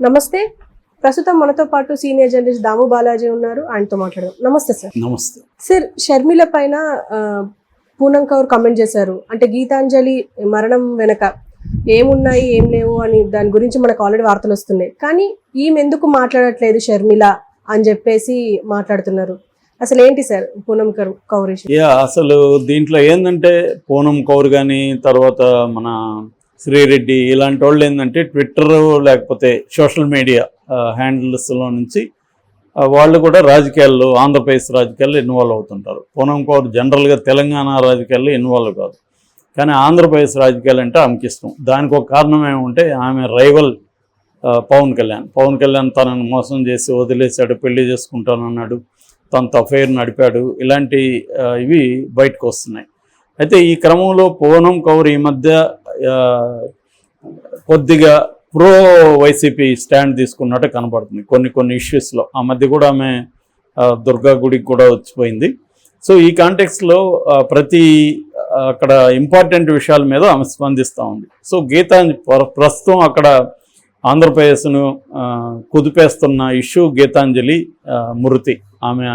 నమస్తే. ప్రస్తుతం మనతో పాటు సీనియర్ జర్నలిస్ట్ దాము బాలాజీ ఉన్నారు. ఆయనతో మాట్లాడదాం. నమస్తే సార్. నమస్తే. సార్ షర్మిల పైన పూనం కౌర్ కమెంట్ చేశారు. అంటే గీతాంజలి మరణం వెనక ఏమున్నాయి ఏం లేవు అని దాని గురించి మనకు ఆల్రెడీ వార్తలు వస్తున్నాయి. కానీ ఈమె ఎందుకు మాట్లాడట్లేదు షర్మిల అని చెప్పేసి మాట్లాడుతున్నారు. అసలు ఏంటి సార్ పూనం కౌర్? యా అసలు దీంట్లో ఏంటంటే పూనం కౌర్ కానీ తర్వాత మన శ్రీరెడ్డి ఇలాంటి వాళ్ళు ఏంటంటే ట్విట్టర్ లేకపోతే సోషల్ మీడియా హ్యాండిల్స్లో నుంచి వాళ్ళు కూడా రాజకీయాల్లో ఆంధ్రప్రదేశ్ రాజకీయాల్లో ఇన్వాల్వ్ అవుతుంటారు. పూనం కౌర్ జనరల్గా తెలంగాణ రాజకీయాల్లో ఇన్వాల్వ్ కాదు. కానీ ఆంధ్రప్రదేశ్ రాజకీయాలు అంటే ఆమెకి ఇష్టం. దానికి ఒక కారణం ఏమంటే ఆమె రైవల్ పవన్ కళ్యాణ్. పవన్ కళ్యాణ్ తనను మోసం చేసి వదిలేశాడు పెళ్ళి చేసుకుంటానన్నాడు తనతో అఫైర్ నడిపాడు. ఇలాంటి ఇవి బయటకు వస్తున్నాయి. అయితే ఈ క్రమంలో పూనం కౌర్ ఈ మధ్య కొద్దిగా ప్రో వైసీపీ స్టాండ్ తీసుకున్నట్టు కనపడుతుంది. కొన్ని కొన్ని ఇష్యూస్లో ఆ మధ్య కూడా ఆమె దుర్గా గుడికి కూడా వచ్చిపోయింది. సో ఈ కాంటెక్స్లో ప్రతి అక్కడ ఇంపార్టెంట్ విషయాల మీద ఆమె స్పందిస్తూ ఉంది. సో గీతాంజలి ప్ర- ప్రస్తుతం అక్కడ ఆంధ్రప్రదేశ్ను కుదిపేస్తున్న ఇష్యూ గీతాంజలి మృతి. ఆమె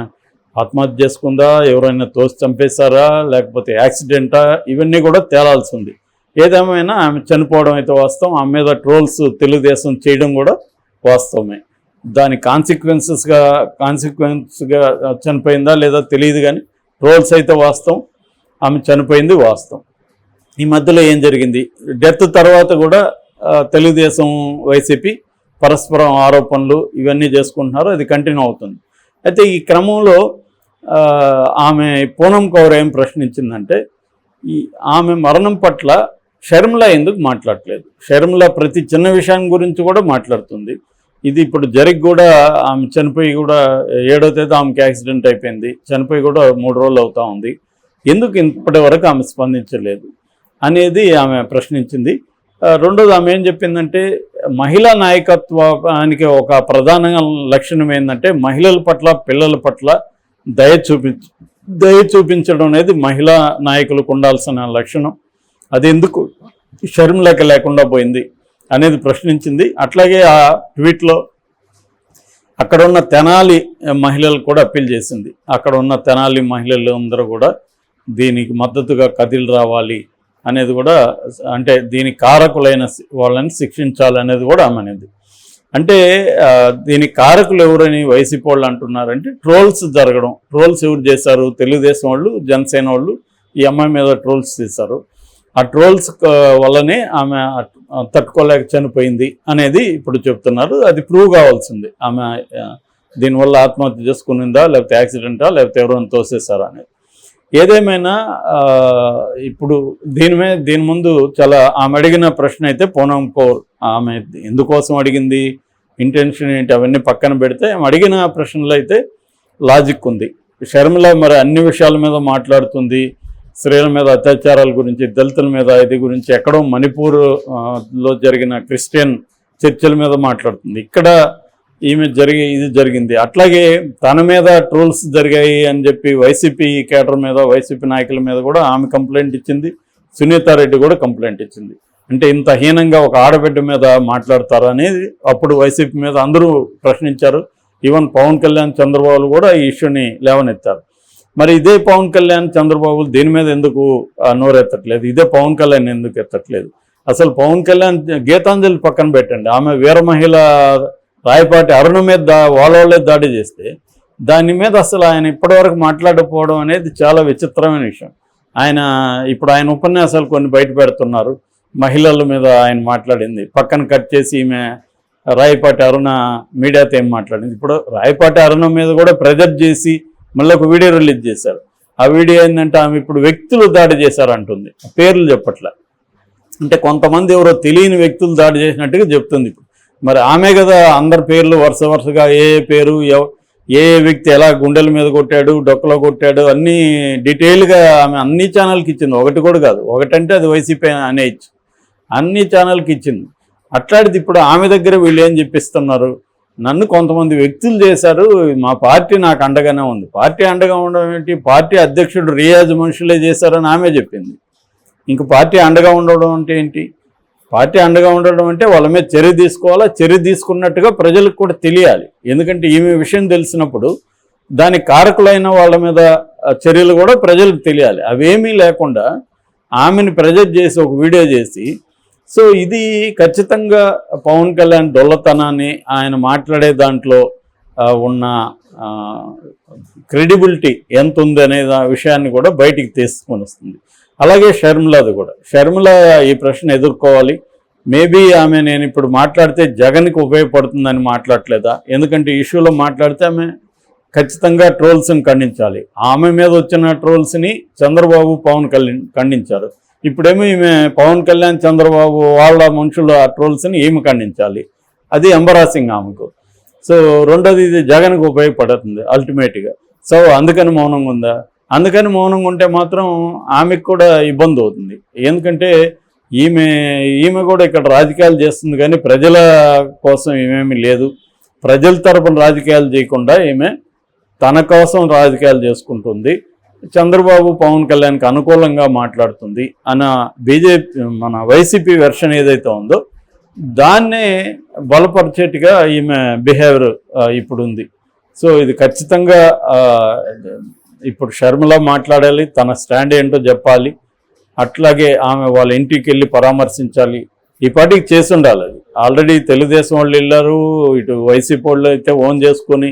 ఆత్మహత్య చేసుకుందా? ఎవరైనా తోసి చంపేశారా? లేకపోతే యాక్సిడెంటా ఇవన్నీ కూడా తేలాల్సి ఉంది. ఏదేమైనా ఆమె చనిపోవడం అయితే వాస్తవం. ఆమె మీద ట్రోల్స్ తెలుగుదేశం చేయడం కూడా వాస్తవమే. దాని కాన్సిక్వెన్సెస్గా కాన్సిక్వెన్స్గా చనిపోయిందా లేదా తెలియదు కానీ ట్రోల్స్ అయితే వాస్తవం. ఆమె చనిపోయింది వాస్తవం. ఈ మధ్యలో ఏం జరిగింది? డెత్ తర్వాత కూడా తెలుగుదేశం వైసీపీ పరస్పరం ఆరోపణలు ఇవన్నీ చేసుకుంటున్నారు. అది కంటిన్యూ అవుతుంది. అయితే ఈ క్రమంలో ఆమె పూనం కౌర్ ఏం ప్రశ్నించిందంటే ఈ ఆమె మరణం పట్ల షర్మిల ఎందుకు మాట్లాడట్లేదు? షర్మిల ప్రతి చిన్న విషయం గురించి కూడా మాట్లాడుతుంది. ఇది ఇప్పుడు జరిగి కూడా ఆమె చనిపోయి కూడా ఏడో తేదీ ఆమెకి యాక్సిడెంట్ అయిపోయింది. చనిపోయి కూడా మూడు రోజులు అవుతా ఉంది. ఎందుకు ఇప్పటి వరకు ఆమె స్పందించలేదు అనేది ఆమె ప్రశ్నించింది. రెండోది ఆమె ఏం చెప్పిందంటే మహిళా నాయకత్వానికి ఒక ప్రధాన లక్షణం ఏంటంటే మహిళల పట్ల పిల్లల పట్ల దయ చూపించ దయ చూపించడం అనేది మహిళా నాయకులకు ఉండాల్సిన లక్షణం. అది ఎందుకు షర్మిలకి లేకుండా పోయింది అనేది ప్రశ్నించింది. అట్లాగే ఆ ట్వీట్లో అక్కడ ఉన్న తెనాలి మహిళలు కూడా అప్పీల్ చేసింది. అక్కడ ఉన్న తెనాలి మహిళలు అందరూ కూడా దీనికి మద్దతుగా కదిలి రావాలి అనేది కూడా అంటే దీనికి కారకులైన వాళ్ళని శిక్షించాలనేది కూడా ఆమెనేది అంటే దీని దీనికి కారకులు ఎవరని వైసీపీ వాళ్ళు అంటున్నారంటే ట్రోల్స్ జరగడం ట్రోల్స్ ఎవరు చేశారు? తెలుగుదేశం వాళ్ళు జనసేన వాళ్ళు ఈ అమ్మాయి మీద ట్రోల్స్ చేశారు. ఆ ట్రోల్స్ వల్లనే ఆమె తట్టుకోలేక చనిపోయింది అనేది ఇప్పుడు చెప్తున్నారు. అది ప్రూవ్ కావాల్సింది. ఆమె దీనివల్ల ఆత్మహత్య చేసుకునిందా లేకపోతే యాక్సిడెంటా లేకపోతే ఎవరైనా తోసేసారా అనేది. ఏదేమైనా ఇప్పుడు దీని మీద దీని ముందు చాలా ఆమె అడిగిన ప్రశ్న అయితే పూనం కౌర్ ఆమె ఎందుకోసం అడిగింది ఇంటెన్షన్ ఏంటి అవన్నీ పక్కన పెడితే ఆమె అడిగిన ప్రశ్నలు అయితే లాజిక్ ఉంది. షర్మిల మరి అన్ని విషయాల మీద మాట్లాడుతుంది. స్త్రీల మీద అత్యాచారాల గురించి దళితుల మీద ఇది గురించి ఎక్కడో మణిపూర్లో జరిగిన క్రిస్టియన్ చర్చల మీద మాట్లాడుతుంది. ఇక్కడ ఈమె జరిగి ఇది జరిగింది. అట్లాగే తన మీద ట్రోల్స్ జరిగాయి అని చెప్పి వైసీపీ కేటర్ మీద వైసీపీ నాయకుల మీద కూడా ఆమె కంప్లైంట్ ఇచ్చింది. సునీతారెడ్డి కూడా కంప్లైంట్ ఇచ్చింది. అంటే ఇంత హీనంగా ఒక ఆడబిడ్డ మీద మాట్లాడతారా అనేది అప్పుడు వైసీపీ మీద అందరూ ప్రశ్నించారు. ఈవెన్ పవన్ కళ్యాణ్ చంద్రబాబు కూడా ఈ ఇష్యూని లేవనెత్తారు. మరి ఇదే పవన్ కళ్యాణ్ చంద్రబాబు దీని మీద ఎందుకు నోరెత్తట్లేదు? ఇదే పవన్ కళ్యాణ్ ఎందుకు ఎత్తట్లేదు? అసలు పవన్ కళ్యాణ్ గీతాంజలి పక్కన పెట్టండి. ఆమె వీర మహిళ రాయపాటి అరుణ మీద దా వాళ్ళే దాడి చేస్తే దాని మీద అసలు ఆయన ఇప్పటివరకు మాట్లాడకపోవడం అనేది చాలా విచిత్రమైన విషయం. ఆయన ఇప్పుడు ఆయన ఉపన్యాసాలు కొన్ని బయట పెడుతున్నారు. మహిళల మీద ఆయన మాట్లాడింది. పక్కన కట్ చేసి ఈమె రాయపాటి అరుణ మీడియాతో ఏం మాట్లాడింది? ఇప్పుడు రాయపాటి అరుణ మీద కూడా ప్రెజర్ చేసి మళ్ళీ ఒక వీడియో రిలీజ్ చేశారు. ఆ వీడియో ఏంటంటే ఆమె ఇప్పుడు వ్యక్తులు దాడి చేశారు అంటుంది పేర్లు చెప్పట్లే. అంటే కొంతమంది ఎవరో తెలియని వ్యక్తులు దాడి చేసినట్టుగా చెప్తుంది ఇప్పుడు. మరి ఆమె కదా అందరి పేర్లు వరుస వరుసగా ఏ పేరు ఏ ఏ వ్యక్తి ఎలా గుండెల మీద కొట్టాడు డొక్కలో కొట్టాడు అన్నీ డీటెయిల్గా ఆమె అన్ని ఛానల్కి ఇచ్చింది. ఒకటి కూడా కాదు. ఒకటంటే అది వైసీపీ అనేయచ్చు అన్ని ఛానల్కి ఇచ్చింది. అట్లాంటిది ఇప్పుడు ఆమె దగ్గర వీళ్ళు ఏం చెప్పిస్తున్నారు? నన్ను కొంతమంది వ్యక్తులు చేశారు. మా పార్టీ నాకు అండగానే ఉంది. పార్టీ అండగా ఉండడం ఏంటి? పార్టీ అధ్యక్షుడు రియాజ్ మనుషులే చేశారని ఆమె చెప్పింది. ఇంక పార్టీ అండగా ఉండడం అంటే ఏంటి? పార్టీ అండగా ఉండడం అంటే వాళ్ళ మీద చర్య తీసుకోవాలా? చర్య తీసుకున్నట్టుగా ప్రజలకు కూడా తెలియాలి. ఎందుకంటే ఈమె విషయం తెలిసినప్పుడు దాని కారకులైన వాళ్ళ మీద చర్యలు కూడా ప్రజలకు తెలియాలి. అవేమీ లేకుండా ఆమెను ప్రజెక్ట్ చేసి ఒక వీడియో చేసి సో ఇది ఖచ్చితంగా పవన్ కళ్యాణ్ డొల్లతనాన్ని ఆయన మాట్లాడే దాంట్లో ఉన్న క్రెడిబిలిటీ ఎంత ఉంది అనే విషయాన్ని కూడా బయటికి తీసుకొని వస్తుంది. అలాగే షర్మిలాది కూడా. షర్మిల ఈ ప్రశ్న ఎదుర్కోవాలి. మేబీ ఆమె నేను ఇప్పుడు మాట్లాడితే జగన్కి ఉపయోగపడుతుందని మాట్లాడలేదా? ఎందుకంటే ఇష్యూలో మాట్లాడితే ఆమె ఖచ్చితంగా ట్రోల్స్ని ఖండించాలి. ఆమె మీద వచ్చిన ట్రోల్స్ని చంద్రబాబు పవన్ కళ్యాణ్ ఖండించారు. ఇప్పుడేమో ఈమె పవన్ కళ్యాణ్ చంద్రబాబు వాళ్ళ మనుషుల ట్రోల్స్ని ఈమె ఖండించాలి. అది ఎంబరాసింగ్ ఆమెకు. సో రెండోది ఇది జగన్కు ఉపయోగపడుతుంది అల్టిమేట్గా సో అందుకని మౌనంగా ఉందా? అందుకని మౌనంగా ఉంటే మాత్రం ఆమెకు కూడా ఇబ్బంది అవుతుంది. ఎందుకంటే ఈమె ఈమె కూడా ఇక్కడ రాజకీయాలు చేస్తుంది కానీ ప్రజల కోసం ఏమేమి లేదు. ప్రజల తరపున రాజకీయాలు చేయకుండా ఈమె తన కోసం రాజకీయాలు చేసుకుంటుంది. చంద్రబాబు పవన్ కళ్యాణ్కి అనుకూలంగా మాట్లాడుతుంది అన్న బీజేపీ మన వైసీపీ వెర్షన్ ఏదైతే ఉందో దాన్నే బలపరిచేట్టుగా ఈమె బిహేవియర్ ఇప్పుడు ఉంది సో ఇది ఖచ్చితంగా ఇప్పుడు షర్మిల మాట్లాడాలి తన స్టాండ్ ఏంటో చెప్పాలి అట్లాగే ఆమె వాళ్ళ ఇంటికి వెళ్ళి పరామర్శించాలి. ఈ పార్టీకి చేసి ఉండాలి అది. ఆల్రెడీ తెలుగుదేశం వాళ్ళు వెళ్ళారు ఇటు వైసీపీ వాళ్ళు అయితే ఓన్ చేసుకొని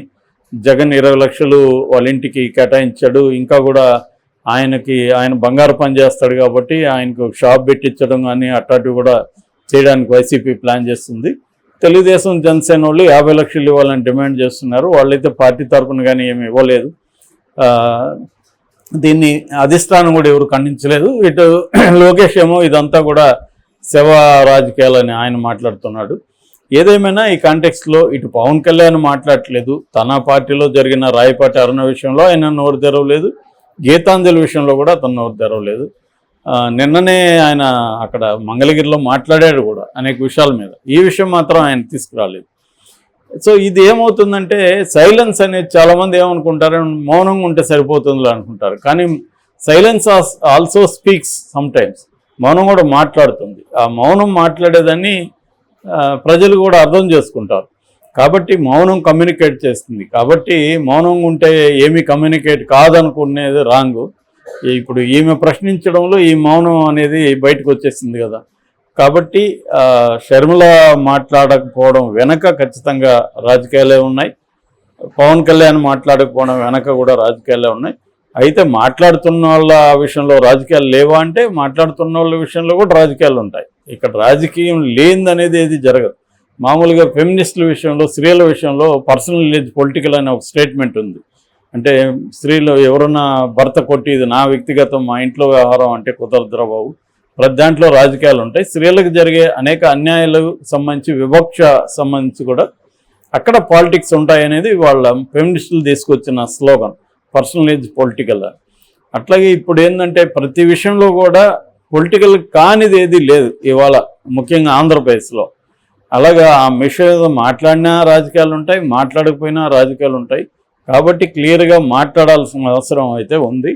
జగన్ ఇరవై లక్షలు వాళ్ళ ఇంటికి కేటాయించాడు. ఇంకా కూడా ఆయనకి ఆయన బంగారు పని చేస్తాడు కాబట్టి ఆయనకు షాప్ పెట్టించడం కానీ అట్లాంటివి కూడా చేయడానికి వైసీపీ ప్లాన్ చేస్తుంది. తెలుగుదేశం జనసేన వాళ్ళు యాభై లక్షలు ఇవ్వాలని డిమాండ్ చేస్తున్నారు. వాళ్ళైతే పార్టీ తరపున కానీ ఏమి ఇవ్వలేదు. దీన్ని అధిష్టానం కూడా ఎవరు ఖండించలేదు. ఇటు లోకేష్ ఏమో ఇదంతా కూడా శవ రాజకీయాలని ఆయన మాట్లాడుతున్నాడు. ఏదేమైనా ఈ కాంటెక్స్లో ఇటు పవన్ కళ్యాణ్ మాట్లాడట్లేదు. తన పార్టీలో జరిగిన రాయపాటి అరుణ విషయంలో ఆయన నోరు తెరవలేదు. గీతాంజలి విషయంలో కూడా అతను నోరు తెరవలేదు. నిన్ననే ఆయన అక్కడ మంగళగిరిలో మాట్లాడాడు కూడా అనేక విషయాల మీద. ఈ విషయం మాత్రం ఆయన తీసుకురాలేదు. సో ఇది ఏమవుతుందంటే సైలెన్స్ అనేది చాలామంది ఏమనుకుంటారు? మౌనంగా ఉంటే సరిపోతుందిలే అనుకుంటారు. కానీ సైలెన్స్ ఆల్సో స్పీక్స్ సమ్టైమ్స్ మౌనం కూడా మాట్లాడుతుంది. ఆ మౌనం మాట్లాడేదాన్ని ప్రజలు కూడా అర్థం చేసుకుంటారు. కాబట్టి మౌనం కమ్యూనికేట్ చేస్తుంది. కాబట్టి మౌనం ఉంటే ఏమీ కమ్యూనికేట్ కాదనుకునేది రాంగ్ ఇప్పుడు ఈమె ప్రశ్నించడంలో ఈ మౌనం అనేది బయటకు వచ్చేసింది కదా. కాబట్టి షర్మిల మాట్లాడకపోవడం వెనక ఖచ్చితంగా రాజకీయాలే ఉన్నాయి. పవన్ కళ్యాణ్ మాట్లాడకపోవడం వెనక కూడా రాజకీయాలే ఉన్నాయి. అయితే మాట్లాడుతున్న వాళ్ళ విషయంలో రాజకీయాలు లేవా అంటే మాట్లాడుతున్న వాళ్ళ విషయంలో కూడా రాజకీయాలు ఉంటాయి. ఇక్కడ రాజకీయం లేనిదనేది ఏది జరగదు. మామూలుగా ఫెమినిస్టుల విషయంలో స్త్రీల విషయంలో పర్సనల్ ఏజ్ పొలిటికల్ అనే ఒక స్టేట్మెంట్ ఉంది. అంటే స్త్రీలు ఎవరన్నా భర్త కొట్టి ఇది నా వ్యక్తిగతం మా ఇంట్లో వ్యవహారం అంటే కుదరదురా బాబు. ప్రతి దాంట్లో రాజకీయాలు ఉంటాయి. స్త్రీలకు జరిగే అనేక అన్యాయాలకు సంబంధించి వివక్ష సంబంధించి కూడా అక్కడ పాలిటిక్స్ ఉంటాయి అనేది వాళ్ళ ఫెమినిస్టులు తీసుకొచ్చిన స్లోగన్ పర్సనలైజ్ పొలిటికల్ అట్లాగే ఇప్పుడు ఏంటంటే ప్రతి విషయంలో కూడా పొలిటికల్ కానిది ఏది లేదు. ఇవాళ ముఖ్యంగా ఆంధ్రప్రదేశ్లో. అలాగా ఆ మిషన్ మాట్లాడినా రాజకీయాలు ఉంటాయి మాట్లాడకపోయినా రాజకీయాలు ఉంటాయి. కాబట్టి క్లియర్గా మాట్లాడాల్సిన అవసరం అయితే ఉంది.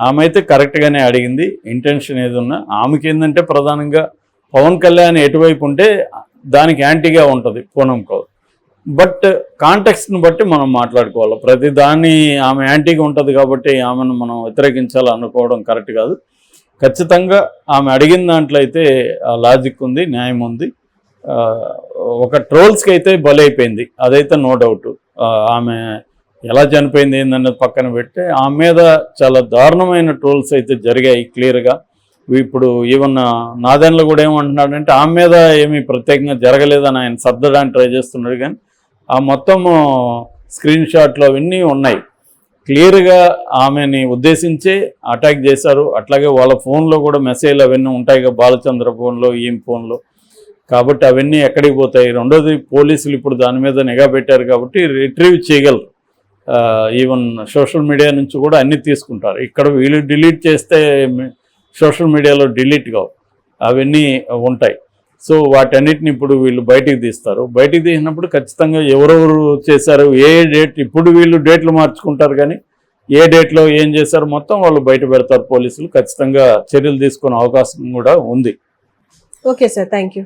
ఆమె అయితే కరెక్ట్గానే అడిగింది. ఇంటెన్షన్ ఏది ఉన్నా ఆమెకి ఏంటంటే ప్రధానంగా పవన్ కళ్యాణ్ ఎటువైపు ఉంటే దానికి యాంటీగా ఉంటుంది పూనం కౌర్. బట్ కాంటెక్స్ట్ని బట్టి మనం మాట్లాడుకోవాలి. ప్రతి దాన్ని ఆమె యాంటీగా ఉంటుంది కాబట్టి ఆమెను మనం వ్యతిరేకించాలి అనుకోవడం కరెక్ట్ కాదు. ఖచ్చితంగా ఆమె అడిగిన దాంట్లో అయితే లాజిక్ ఉంది న్యాయం ఉంది. ఒక ట్రోల్స్కి అయితే బలైపోయింది. అదైతే నో డౌట్ ఆమె ఎలా చనిపోయింది ఏందన్నది పక్కన పెడితే ఆమె మీద చాలా దారుణమైన ట్రోల్స్ అయితే జరిగాయి క్లియర్గా ఇప్పుడు ఈవెన్ నాదెన్లు కూడా ఏమంటున్నాడంటే ఆమె మీద ఏమీ ప్రత్యేకంగా జరగలేదని ఆయన సర్దడానికి ట్రై చేస్తున్నాడు కానీ ఆ మొత్తం స్క్రీన్ షాట్లు అవన్నీ ఉన్నాయి. క్లియర్గా ఆమెని ఉద్దేశించే అటాక్ చేశారు. అట్లాగే వాళ్ళ ఫోన్లో కూడా మెసేజ్లు అవన్నీ ఉంటాయి కదా బాలచంద్ర ఫోన్లో ఈమె ఫోన్లో కాబట్టి అవన్నీ ఎక్కడికి పోతాయి? రెండోది పోలీసులు ఇప్పుడు దాని మీద నిఘా పెట్టారు కాబట్టి రిట్రీవ్ చేయగలరు. ఈవెన్ సోషల్ మీడియా నుంచి కూడా అన్నీ తీసుకుంటారు. ఇక్కడ వీళ్ళు డిలీట్ చేస్తే సోషల్ మీడియాలో డిలీట్ కావు. అవన్నీ ఉంటాయి. సో వాటన్నిటిని ఇప్పుడు వీళ్ళు బయటికి తీస్తారు. బయటికి తీసినప్పుడు ఖచ్చితంగా ఎవరెవరు చేశారు ఏ డేట్ ఇప్పుడు వీళ్ళు డేట్లు మార్చుకుంటారు కానీ ఏ డేట్లో ఏం చేశారు మొత్తం వాళ్ళు బయట పెడతారు పోలీసులు. ఖచ్చితంగా చర్యలు తీసుకునే అవకాశం కూడా ఉంది. Okay sir thank you.